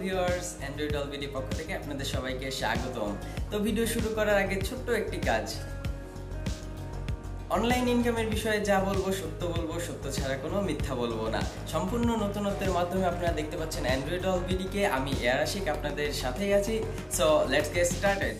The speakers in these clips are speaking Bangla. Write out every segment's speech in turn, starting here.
ভিউয়ার্স অ্যান্ড্রয়েড অলবিডি পক্ষ থেকে আপনাদের সবাইকে স্বাগতম। তো ভিডিও শুরু করার আগে ছোট্ট একটি কাজ। অনলাইন ইনকামের বিষয়ে যা বলব, সত্য বলব, সত্য ছাড়া কোনো মিথ্যা বলব না। সম্পূর্ণ নতুনত্বের মাধ্যমে আপনারা দেখতে পাচ্ছেন অ্যান্ড্রয়েড অলবিডিকে আমি এয়ার আপনাদের সাথেই আছি। সো লেটস গেট স্টার্টেড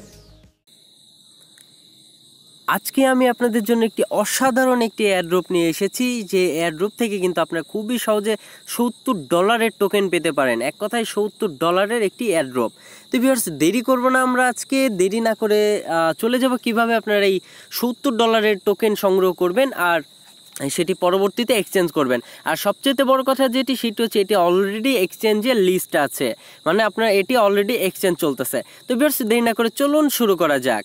আজকে আমি আপনাদের জন্য একটি অসাধারণ একটি এয়ারড্রপ নিয়ে এসেছি, যে এয়ারড্রপ থেকে কিন্তু আপনারা খুবই সহজে সত্তর ডলারের টোকেন পেতে পারেন। এক কথায় সত্তর ডলারের একটি এয়ারড্রপ তো ভিউয়ার্স দেরি করব না আমরা আজকে, দেরি না করে চলে যাব কীভাবে আপনারা এই সত্তর ডলারের টোকেন সংগ্রহ করবেন আর সেটি পরবর্তীতে এক্সচেঞ্জ করবেন। আর সবচেয়ে বড় কথা যেটি, সেটি হচ্ছে এটি অলরেডি এক্সচেঞ্জের লিস্ট আছে। মানে আপনার এটি অলরেডি এক্সচেঞ্জ চলতেছে। তো ভিউয়ার্স দেরি না করে চলুন শুরু করা যাক।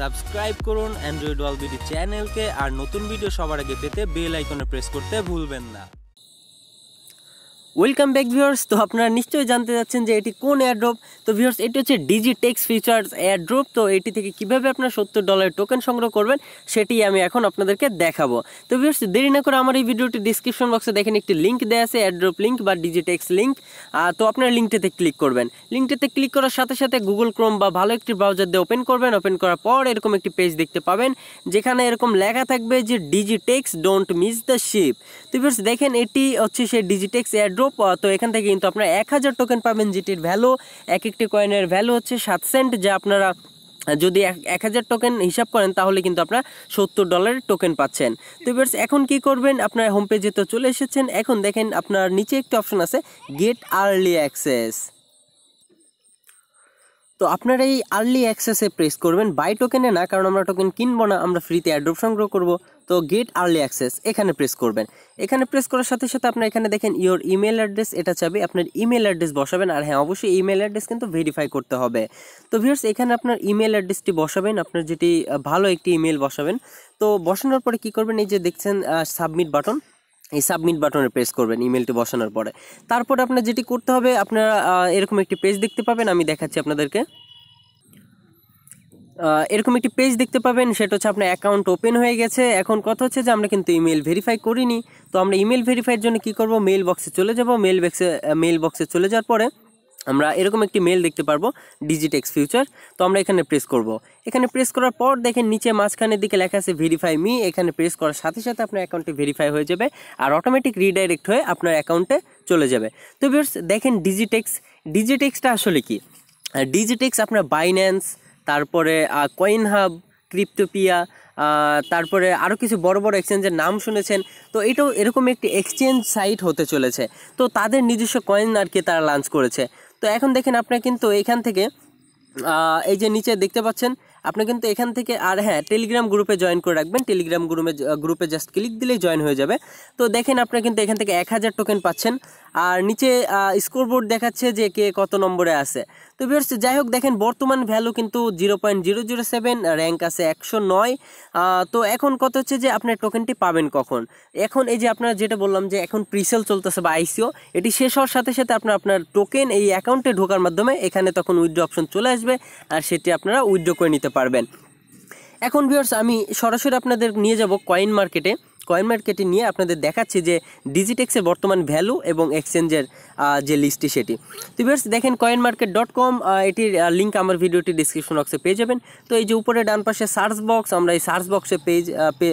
সাবস্ক্রাইব করুন অ্যান্ড্রয়েড অলবিডি চ্যানেলকে আর নতুন ভিডিও সবার আগে পেতে বেল আইকনে প্রেস করতে ভুলবেন না। ওয়েলকাম ব্যাক ভিউয়ার্স তো আপনারা নিশ্চয়ই জানতে যাচ্ছেন যে এটি কোন এয়ারড্রপ তো ভিউয়ার্স এটি হচ্ছে ডিজি টেক্স ফিচার্স এয়ারড্রপ তো এটি থেকে কীভাবে আপনার সত্তর ডলারের টোকেন সংগ্রহ করবেন, সেটি আমি এখন আপনাদেরকে দেখাবো। তো ভিউয়ার্স দেরি না করে আমার এই ভিডিওটি ডিসক্রিপশন বক্সে দেখেন, একটি লিঙ্ক দেওয়া আছে এয়ারড্রপ লিঙ্ক বা ডিজি টেক্স লিঙ্ক তো আপনার লিঙ্কটিতে ক্লিক করবেন। লিঙ্কটিতে ক্লিক করার সাথে সাথে গুগল ক্রোম বা ভালো একটি ব্রাউজার দিয়ে ওপেন করবেন। ওপেন করার পর এরকম একটি পেজ দেখতে পাবেন, যেখানে এরকম লেখা থাকবে যে Digitex don't miss the ship তো ভিউয়ার্স দেখেন, এটি হচ্ছে সেই ডিজিটেক্স এয়ারড্রপ তো এখান থেকে কিন্তু আপনারা এক হাজার টোকেন পাবেন, যেটির ভ্যালু এক একটি কয়েনের ভ্যালু হচ্ছে সাত সেন্ট যা আপনারা যদি এক হাজার টোকেন হিসাব করেন, তাহলে কিন্তু আপনারা সত্তর ডলারের টোকেন পাচ্ছেন। তো এবার এখন কি করবেন? আপনার হোম পেজে তো চলে এসেছেন। এখন দেখেন আপনার নিচে একটি অপশন আছে গেট আর্লি অ্যাক্সেস তো আপনারা এই আর্লি অ্যাক্সেসে প্রেস করবেন। বাই টোকেনে না, কারণ আমরা টোকেন কিনবো না, আমরা ফ্রিতে অ্যাড্রপ সংগ্রহ করব। তো গেট আর্লি অ্যাক্সেস এখানে প্রেস করবেন। এখানে প্রেস করার সাথে সাথে আপনার এখানে দেখেন ইওর ইমেল অ্যাড্রেস এটা চাবে, আপনার ইমেল অ্যাড্রেস বসাবেন আর হ্যাঁ অবশ্যই ইমেল অ্যাড্রেস কিন্তু ভেরিফাই করতে হবে। তো ভিউয়ার্স এখানে আপনার ইমেল অ্যাড্রেসটি বসাবেন, আপনার যেটি ভালো একটি ইমেল বসাবেন। তো বসানোর পরে কি করবেন, এই যে দেখছেন সাবমিট বাটন এই সাবমিট বাটনে প্রেস করবেন ইমেলটি বসানোর পরে। তারপর আপনার যেটি করতে হবে, আপনারা এরকম একটি পেজ দেখতে পাবেন, আমি দেখাচ্ছি আপনাদেরকে। এরকম একটি পেজ দেখতে পাবেন, সেটা হচ্ছে আপনার অ্যাকাউন্ট ওপেন হয়ে গেছে। এখন কথা হচ্ছে যে আমরা কিন্তু ইমেল ভেরিফাই করিনি। তো আমরা ইমেল ভেরিফাইয়ের জন্য কি করব? মেল বক্সে চলে যাব। মেল বক্সে মেল বক্সে চলে যাওয়ার পরে আমরা এরকম একটি মেল দেখতে পারব ডিজিটেক্স ফিউচার তো আমরা এখানে প্রেস করব। এখানে প্রেস করার পর দেখেন নিচে মাঝখানের দিকে লেখা আছে ভেরিফাই মি এখানে প্রেস করার সাথে সাথে আপনার অ্যাকাউন্টটি ভেরিফাই হয়ে যাবে আর অটোমেটিক রিডাইরেক্ট হয়ে আপনার অ্যাকাউন্টে চলে যাবে। তো ভিউয়ার্স দেখেন ডিজিটেক্স ডিজিটেক্সটা আসলে কি? ডিজিটেক্স আপনার বাইন্যান্স তারপরে কয়েন হাব ক্রিপ্টোপিয়া তারপরে আরও কিছু বড় বড় এক্সচেঞ্জের নাম শুনেছেন। তো এটাও এরকম একটি এক্সচেঞ্জ সাইট হতে চলেছে। তো তাদের নিজস্ব কয়েন আর কি তারা লঞ্চ করেছে। তো এখন দেখেন আপনার কিন্তু এখান থেকে এই যে নিচে দেখতে পাচ্ছেন আপনি কিন্তু এখান থেকে, আর হ্যাঁ টেলিগ্রাম গ্রুপে জয়েন করে রাখবেন। টেলিগ্রাম গ্রুপে গ্রুপে জাস্ট ক্লিক দিলেই জয়েন হয়ে যাবে। তো দেখেন আপনারা কিন্তু এখান থেকে এক হাজার টোকেন পাচ্ছেন। আর নিচে স্কোরবোর্ড দেখাচ্ছে যে কে কত নম্বরে আছে। তো ভিউয়ার্স যাই হোক, দেখেন বর্তমান ভ্যালু কিন্তু zero point zero zero seven rank আছে একশো নয়। তো এখন কত হচ্ছে যে আপনার টোকেনটি পাবেন কখন? এখন এই যে আপনারা যেটা বললাম যে এখন প্রিসেল চলতেছে বা আইসিও এটি শেষ হওয়ার সাথে সাথে আপনার আপনার টোকেন এই অ্যাকাউন্টে ঢোকার মাধ্যমে এখানে তখন উইথড্র অপশন চলে আসবে আর সেটি আপনারা উইথড্র করে নিতে পারবেন। এখন ভিউয়ার্স আমি সরাসরি আপনাদের নিয়ে যাব কয়েন মার্কেটে কয়েন মার্কেটে নিয়ে আপনাদের দেখাচ্ছি যে ডিজিটেক্সের বর্তমান ভ্যালু এবং এক্সচেঞ্জের যে লিস্টটি সেটি। তো ভিউয়ার্স দেখেন কয়েন মার্কেট ডট কম এটির লিঙ্ক আমার ভিডিওটি ডিসক্রিপশন বক্সে পেয়ে যাবেন। তো এই যে উপরে ডান পাশে সার্চ বক্স আমরা এই সার্চ বক্সে পেজ পে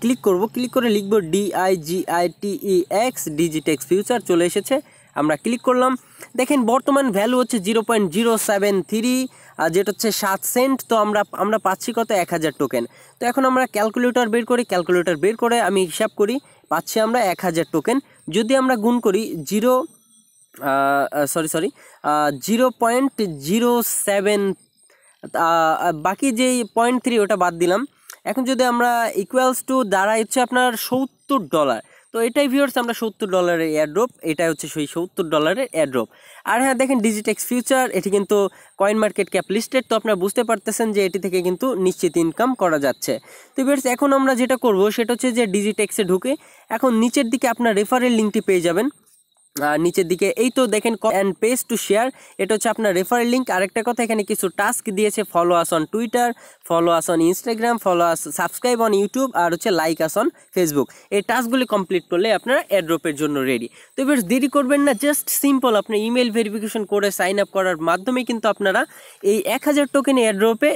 ক্লিক করব। ক্লিক করে লিখব D I G I T E G I T E X Digitex future চলে এসেছে। আমরা ক্লিক করলাম। দেখেন, বর্তমান ভ্যালু হচ্ছে zero point zero seven three আর যেটা হচ্ছে সাত সেন্ট তো আমরা আমরা পাচ্ছি কত? এক হাজার টোকেন তো এখন আমরা ক্যালকুলেটর বের করি ক্যালকুলেটর বের করে আমি হিসাব করি, পাচ্ছি আমরা এক হাজার টোকেন যদি আমরা গুণ করি zero sorry sorry zero point zero seven বাকি যেই পয়েন্ট থ্রি ওটা বাদ দিলাম। এখন যদি আমরা ইকুয়ালস টু দাঁড়ায় হচ্ছে আপনার সত্তর ডলার তো এটাই ভিউয়ার্স আমরা সত্তর ডলারের এয়ারড্রপ এটাই হচ্ছে সেই সত্তর ডলারের এয়ারড্রপ আর হ্যাঁ দেখেন ডিজিটেক্স ফিউচার এটি কিন্তু কয়েন মার্কেট ক্যাপ লিস্টেড তো আপনারা বুঝতে পারতেছেন যে এটি থেকে কিন্তু নিশ্চিত ইনকাম করা যাচ্ছে। তো ভিউয়ার্স এখন আমরা যেটা করব, সেটা হচ্ছে যে ডিজিটেক্সে ঢুকে, এখন নিচের দিকে আপনার রেফারেল লিঙ্কটি পেয়ে যাবেন। নিচের দিকে। এই তো দেখেন অ্যান্ড পেজ টু শেয়ার এটা হচ্ছে আপনার রেফার লিঙ্ক আরেকটা কথা, এখানে কিছু টাস্ক দিয়েছে follow us on Twitter follow us on Instagram follow us subscribe on YouTube আর হচ্ছে লাইক আস অন ফেসবুক এই টাস্কগুলি কমপ্লিট করলে আপনারা অ্যাড্রপের জন্য রেডি তো এবার দেরি করবেন না জাস্ট সিম্পল আপনি ইমেল ভেরিফিকেশন করে সাইন আপ করার মাধ্যমে কিন্তু আপনারা এই এক হাজার টোকেন অ্যাড্রপে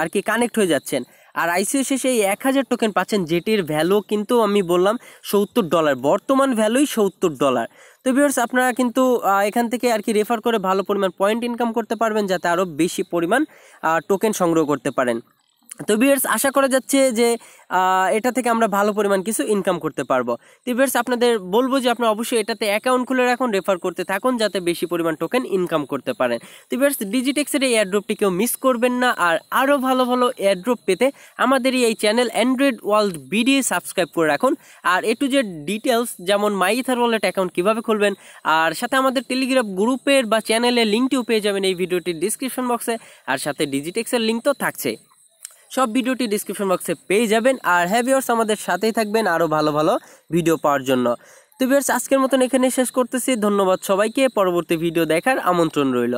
আর কি কানেক্ট হয়ে যাচ্ছেন। আর আইসিও শেষে এই এক হাজার টোকেন পাচ্ছেন, যেটির ভ্যালু কিন্তু আমি বললাম সত্তর ডলার বর্তমান ভ্যালুই সত্তর ডলার তো ভিউয়ার্স আপনারা কিন্তু এখান থেকে আর কি রেফার করে ভালো পরিমাণ পয়েন্ট ইনকাম করতে পারবেন, যাতে আরও বেশি পরিমাণ টোকেন সংগ্রহ করতে পারেন। তো বিয়ার্স আশা করা যাচ্ছে যে এটা থেকে আমরা ভালো পরিমাণ কিছু ইনকাম করতে পারব। তো বিয়ার্স আপনাদের বলব যে, আপনারা অবশ্যই এটাতে অ্যাকাউন্ট খুলে রাখুন রেফার করতে থাকুন, যাতে বেশি পরিমাণ টোকেন ইনকাম করতে পারেন। তো বিয়ার্স ডিজিটেক্সের এই অ্যাড্রপটি কেউ মিস করবেন না, আর আরও ভালো ভালো অ্যাড্রপ পেতে আমাদের এই channel Android world BD subscribe করে রাখুন। আর এ টু জেড ডিটেলস যেমন মাই ইথার ওয়ালেট অ্যাকাউন্ট কীভাবে খুলবেন, আর সাথে আমাদের টেলিগ্রাম গ্রুপের বা চ্যানেলের লিঙ্কটিও পেয়ে যাবেন এই ভিডিওটির ডিসক্রিপশন বক্সে আর সাথে ডিজিটেক্সের লিঙ্ক তো থাকছে সব ভিডিওটি ডিসক্রিপশন বক্সে পেয়ে যাবেন। আর হ্যাভিয়ার্স আমাদের সাথেই থাকবেন আরও ভালো ভালো ভিডিও পাওয়ার জন্য। তো ভিওর্স আজকের মতন এখানে শেষ করতেছি। ধন্যবাদ সবাইকে। পরবর্তী ভিডিও দেখার আমন্ত্রণ রইল।